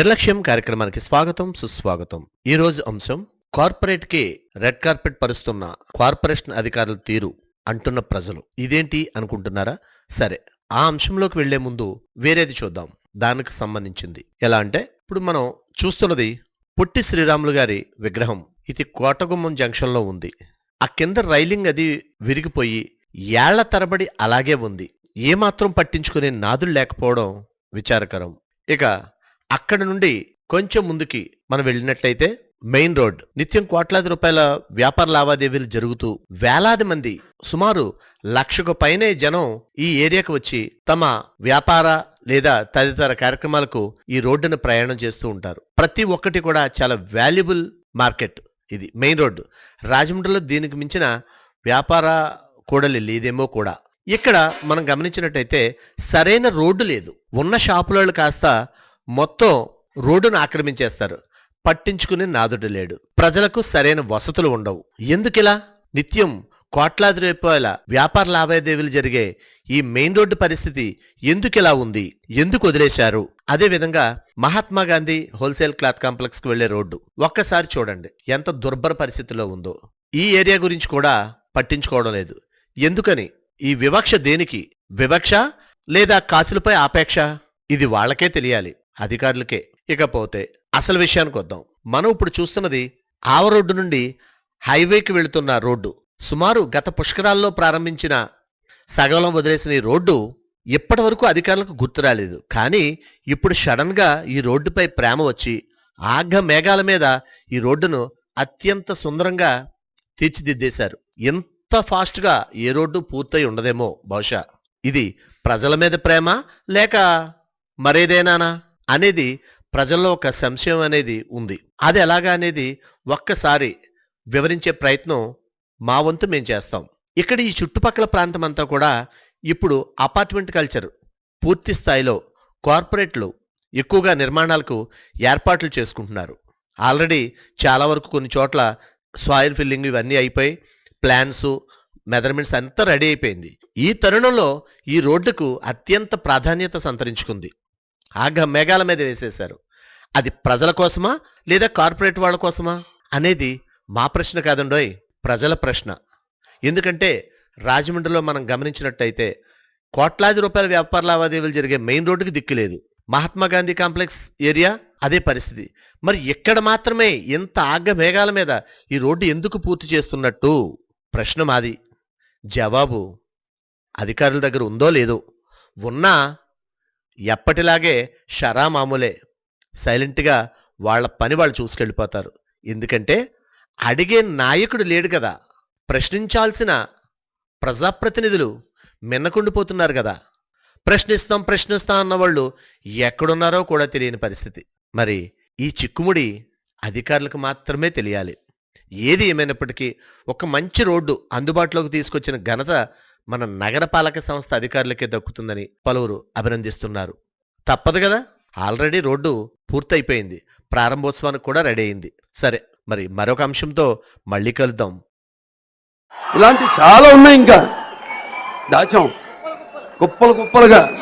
నిర్లక్ష్యం కార్యక్రమానికి స్వాగతం సుస్వాగతం. ఈ రోజు అంశం కార్పొరేట్కి రెడ్ కార్పెట్ పరుస్తున్న కార్పొరేషన్ అధికారుల తీరు అంటున్న ప్రజలు. ఇదేంటి అనుకుంటున్నారా? సరే ఆ అంశంలోకి వెళ్ళే ముందు వేరేది చూద్దాం. దానికి సంబంధించింది. ఎలా అంటే ఇప్పుడు మనం చూస్తున్నది పొట్టి శ్రీరాములు గారి విగ్రహం. ఇది కోటగుమ్మం జంక్షన్లో ఉంది. ఆ కింద రైలింగ్ అది విరిగిపోయి ఏళ్ళ తరబడి అలాగే ఉంది. ఏమాత్రం పట్టించుకునే నాదులు లేకపోవడం విచారకరం. ఇక అక్కడ నుండి కొంచెం ముందుకి మనం వెళ్ళినట్లయితే మెయిన్ రోడ్. నిత్యం కోట్లాది రూపాయల వ్యాపార లావాదేవీలు జరుగుతూ వేలాది మంది సుమారు లక్షకు పైనే జనం ఈ ఏరియాకు వచ్చి తమ వ్యాపార లేదా తదితర కార్యక్రమాలకు ఈ రోడ్డును ప్రయాణం చేస్తూ ఉంటారు. ప్రతి ఒక్కటి కూడా చాలా వాల్యుబుల్ మార్కెట్ ఇది మెయిన్ రోడ్డు రాజమండ్రిలో దీనికి మించిన వ్యాపార కూడలి లేదేమో కూడా. ఇక్కడ మనం గమనించినట్టయితే సరైన రోడ్డు లేదు. ఉన్న షాపులలో కాస్త మొత్తం రోడ్డును ఆక్రమించేస్తారు. పట్టించుకునే నాదుడు లేడు. ప్రజలకు సరైన వసతులు ఉండవు. ఎందుకిలా? నిత్యం కోట్లాది రూపాయల వ్యాపార లావాదేవీలు జరిగే ఈ మెయిన్ రోడ్డు పరిస్థితి ఎందుకిలా ఉంది? ఎందుకు వదిలేశారు? అదేవిధంగా మహాత్మాగాంధీ మహాత్మా గాంధీ హోల్సేల్ క్లాత్ కాంప్లెక్స్కి వెళ్ళే రోడ్డు. ఒక్కసారి చూడండి ఎంత దుర్భర పరిస్థితిలో ఉందో. ఈ ఏరియా గురించి కూడా పట్టించుకోవడం లేదు. ఎందుకని? ఈ వివక్ష దేనికి? వివక్ష లేదా కాసులపై ఆపేక్ష? ఇది వాళ్ళకే తెలియాలి. అధికారులకే. ఇకపోతే అసలు విషయానికి వద్దాం. మనం ఇప్పుడు చూస్తున్నది ఆవ రోడ్డు నుండి హైవేకి వెళుతున్న రోడ్డు. సుమారు గత పుష్కరాల్లో ప్రారంభించిన సగలం వదిలేసిన ఈ రోడ్డు ఇప్పటి వరకు అధికారులకు గుర్తు రాలేదు. కానీ ఇప్పుడు సడన్గా ఈ రోడ్డుపై ప్రేమ వచ్చి ఆఘ మేఘాల మీద ఈ రోడ్డును అత్యంత సుందరంగా తీర్చిదిద్దేశారు. ఎంత ఫాస్ట్గా ఏ రోడ్డు పూర్తయి ఉండదేమో బహుశా. ఇది ప్రజల మీద ప్రేమ లేక మరేదేనానా? అనేది ప్రజల్లో ఒక సంశయం అనేది ఉంది. అది ఎలాగా అనేది ఒక్కసారి వివరించే ప్రయత్నం మా వంతు మేము చేస్తాం. ఇక్కడ ఈ చుట్టుపక్కల ప్రాంతం అంతా కూడా ఇప్పుడు అపార్ట్మెంట్ కల్చర్ పూర్తి స్థాయిలో కార్పొరేట్లు ఎక్కువగా నిర్మాణాలకు ఏర్పాట్లు చేసుకుంటున్నారు. ఆల్రెడీ చాలా వరకు కొన్ని చోట్ల సాయిల్ ఫిల్లింగ్ ఇవన్నీ అయిపోయి ప్లాన్స్ మెజర్మెంట్స్ అంతా రెడీ అయిపోయింది. ఈ తరుణంలో ఈ రోడ్డుకు అత్యంత ప్రాధాన్యత సంతరించుకుంది. ఆగ మేఘాల మీద వేసేశారు. అది ప్రజల కోసమా లేదా కార్పొరేట్ వాళ్ళ కోసమా? అనేది మా ప్రశ్న కాదండోయ్ ప్రజల ప్రశ్న. ఎందుకంటే రాజమండ్రిలో మనం గమనించినట్టయితే కోట్లాది రూపాయల వ్యాపార లావాదేవీలు జరిగే మెయిన్ రోడ్డుకి దిక్కు లేదు. మహాత్మా గాంధీ కాంప్లెక్స్ ఏరియా అదే పరిస్థితి. మరి ఇక్కడ మాత్రమే ఇంత ఆగ్గ మేఘాల మీద ఈ రోడ్డు ఎందుకు పూర్తి చేస్తున్నట్టు? ప్రశ్న మాది. జవాబు అధికారుల దగ్గర ఉందో లేదో ఉన్నా ఎప్పటిలాగే షరా మామూలే. సైలెంట్గా వాళ్ళ పని వాళ్ళు చూసుకెళ్ళిపోతారు. ఎందుకంటే అడిగే నాయకుడు లేడు కదా. ప్రశ్నించాల్సిన ప్రజాప్రతినిధులు మిన్నకుండిపోతున్నారు కదా. ప్రశ్నిస్తాం ప్రశ్నిస్తాం అన్నవాళ్ళు ఎక్కడున్నారో కూడా తెలియని పరిస్థితి. మరి ఈ చిక్కుముడి అధికారులకు మాత్రమే తెలియాలి. ఏది ఏమైనప్పటికీ ఒక మంచి రోడ్డు అందుబాటులోకి తీసుకొచ్చిన ఘనత మన నగరపాలక సంస్థ అధికారులకే దక్కుతుందని పలువురు అభినందిస్తున్నారు. తప్పదు కదా? ఆల్రెడీ రోడ్డు పూర్తయిపోయింది. ప్రారంభోత్సవానికి కూడా రెడీ అయింది. సరే మరి మరొక అంశంతో మళ్ళీ కలుద్దాం. ఇలాంటి చాలా ఉన్నాయి ఇంకా. దాచాం. కుప్పలు కుప్పలుగా.